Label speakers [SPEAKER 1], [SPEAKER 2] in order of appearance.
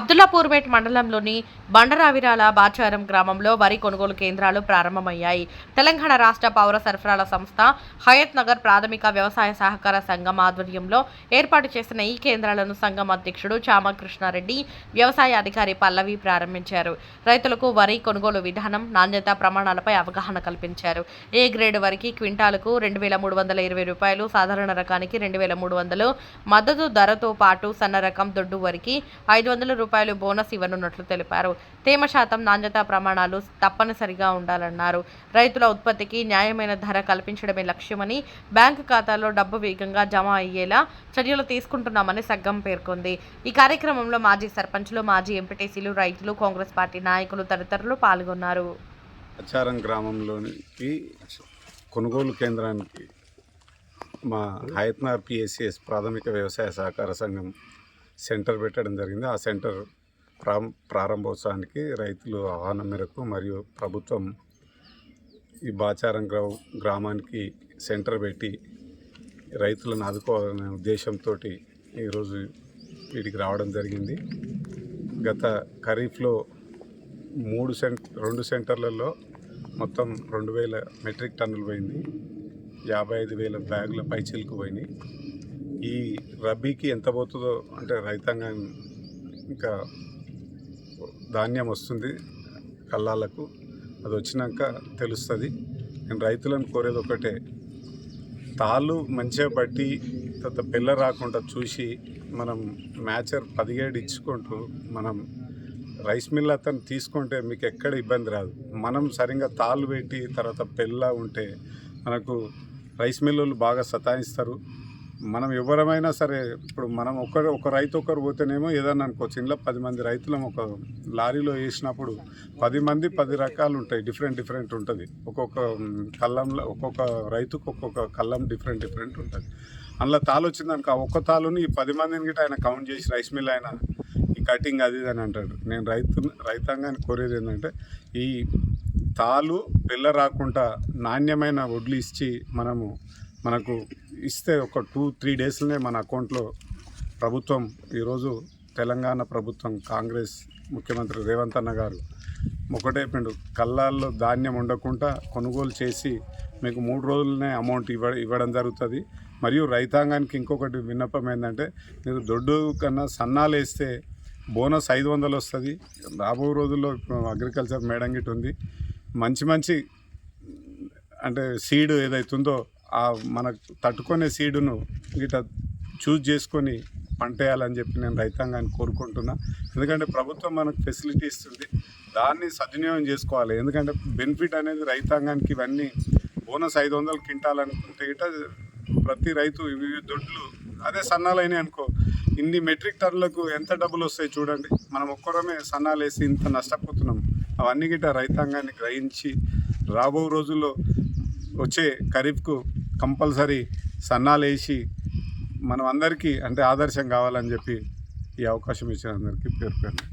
[SPEAKER 1] అబ్దుల్లాపూర్పేట్ మండలంలోని బండరావిరాల బాచారం గ్రామంలో వరి కొనుగోలు కేంద్రాలు ప్రారంభమయ్యాయి. తెలంగాణ రాష్ట్ర పౌర సరఫరాల సంస్థ హయత్ నగర్ ప్రాథమిక వ్యవసాయ సహకార సంఘం ఆధ్వర్యంలో ఏర్పాటు చేసిన ఈ కేంద్రాలను సంఘం అధ్యక్షుడు చామ కృష్ణారెడ్డి వ్యవసాయ అధికారి పల్లవి ప్రారంభించారు. రైతులకు వరి కొనుగోలు విధానం నాణ్యత ప్రమాణాలపై అవగాహన కల్పించారు. ఏ గ్రేడ్ వరికి క్వింటాలకు రెండు వేల మూడు వందల ఇరవై రూపాయలు సాధారణ రకానికి రెండు వేల మూడు వందలు మద్దతు ధరతో పాటు సన్న రకం దొడ్డు వరికి ఐదు వందల రూపాయలు బోనస్ ఇవ్వనున్నట్లు తెలిపారు. తేమ శాతం నాణ్యత ప్రమాణాలు తప్పనిసరిగా ఉండాలన్నారు. రైతుల ఉత్పత్తికి న్యాయమైన ధర కల్పించడమే లక్ష్యమని బ్యాంకు ఖాతాలో డబ్బు వేగంగా జమ అయ్యేలా చర్యలు తీసుకుంటున్నామని సగ్గం పేర్కొంది. ఈ కార్యక్రమంలో మాజీ సర్పంచ్లు మాజీ ఎంపీటీసీలు రైతులు కాంగ్రెస్ పార్టీ నాయకులు తదితరులు పాల్గొన్నారు.
[SPEAKER 2] ఆచారం గ్రామంలోనికి కొనుగోలు కేంద్రానికి మా హయత్నార్ పిఎస్సిఎస్ ప్రాథమిక వ్యవసాయ సహకార సంఘం సెంటర్ పెట్టడం జరిగింది. ఆ సెంటర్ ప్రా ప్రారంభోత్సవానికి రైతులు ఆహ్వానం మేరకు మరియు ప్రభుత్వం ఈ బాచారం గ్రా గ్రామానికి సెంటర్ పెట్టి రైతులను ఆదుకోవాలనే ఉద్దేశంతో ఈరోజు వీటికి రావడం జరిగింది. గత ఖరీఫ్లో మూడు సెంట్ రెండు సెంటర్లలో మొత్తం రెండు వేల మెట్రిక్ టన్నులు పోయింది. యాభై ఐదు వేల బ్యాగుల పైచీలకు పోయినాయి. ఈ రబీకి ఎంత పోతుందో అంటే రైతాంగం ఇంకా ధాన్యం వస్తుంది కళ్ళాలకు. అది వచ్చినాక తెలుస్తుంది. నేను రైతులను కోరేది ఒకటే తాళ్ళు మంచిగా పట్టి తర్వాత పిల్ల రాకుండా చూసి మనం మ్యాచర్ పదిహేడు ఇచ్చుకుంటూ మనం రైస్ మిల్ అతను తీసుకుంటే మీకు ఎక్కడ ఇబ్బంది రాదు. మనం సరిగ్గా తాళ్ళు పెట్టి తర్వాత పిల్ల ఉంటే మనకు రైస్ మిల్లులు బాగా సతాయిస్తారు. మనం ఎవరమైనా సరే ఇప్పుడు మనం ఒకరు ఒక రైతు ఒకరు పోతేనేమో ఏదన్నా అనుకోవచ్చు ఇంట్లో పది మంది రైతులం ఒక లారీలో వేసినప్పుడు పది మంది పది రకాలు ఉంటాయి డిఫరెంట్ డిఫరెంట్ ఉంటుంది. ఒక్కొక్క కళ్ళంలో ఒక్కొక్క రైతుకు ఒక్కొక్క కళ్ళం డిఫరెంట్ డిఫరెంట్ ఉంటుంది. అందులో తాలు వచ్చిందనుకో ఒక్క తాలుని ఈ పది మందిని గిట్ట ఆయన కౌంట్ చేసి రైస్ మిల్ ఆయన ఈ కటింగ్ అది ఇది అని అంటాడు. నేను రైతు రైతాంగాన్ని కోరేది ఏంటంటే ఈ తాలు పిల్ల రాకుండా నాణ్యమైన వడ్లు ఇచ్చి మనము మనకు ఇస్తే ఒక టూ త్రీ డేస్లోనే మన అకౌంట్లో ప్రభుత్వం ఈరోజు తెలంగాణ ప్రభుత్వం కాంగ్రెస్ ముఖ్యమంత్రి రేవంత్ అన్న గారు ఒకటే పిండు కళ్ళాల్లో ధాన్యం ఉండకుండా కొనుగోలు చేసి మీకు మూడు రోజులనే అమౌంట్ ఇవ్వ ఇవ్వడం జరుగుతుంది. మరియు రైతాంగానికి ఇంకొకటి విన్నపం ఏంటంటే మీరు దొడ్డు కన్నా సన్నాలు వేస్తే బోనస్ ఐదు వందలు వస్తుంది. రాబో రోజుల్లో అగ్రికల్చర్ మేడం గిట్ ఉంది మంచి మంచి అంటే సీడ్ ఏదైతుందో మనకు తట్టుకునే సీడును గిట చూజ్ చేసుకొని పంట వేయాలని చెప్పి నేను రైతాంగాన్ని కోరుకుంటున్నా. ఎందుకంటే ప్రభుత్వం మనకు ఫెసిలిటీ ఇస్తుంది. దాన్ని సద్వినియోగం చేసుకోవాలి. ఎందుకంటే బెనిఫిట్ అనేది రైతాంగానికి ఇవన్నీ బోనస్ ఐదు వందలు కింటాలనుకుంటే గిట ప్రతి రైతు ఇవి దొడ్లు అదే సన్నాలైనాయి అనుకో. ఇన్ని మెట్రిక్ టన్నులకు ఎంత డబ్బులు వస్తాయి చూడండి. మనం ఒక్కరమే సన్నాలు వేసి ఇంత నష్టపోతున్నాం. అవన్నీ గిట్ట రైతాంగాన్ని గ్రహించి రాబో రోజుల్లో వచ్చే ఖరీఫ్కు కంపల్సరీ సన్నాలు వేసి మనం అందరికీ అంటే ఆదర్శం కావాలని చెప్పి ఈ అవకాశం ఇచ్చిన అందరికీ పేరు పేరు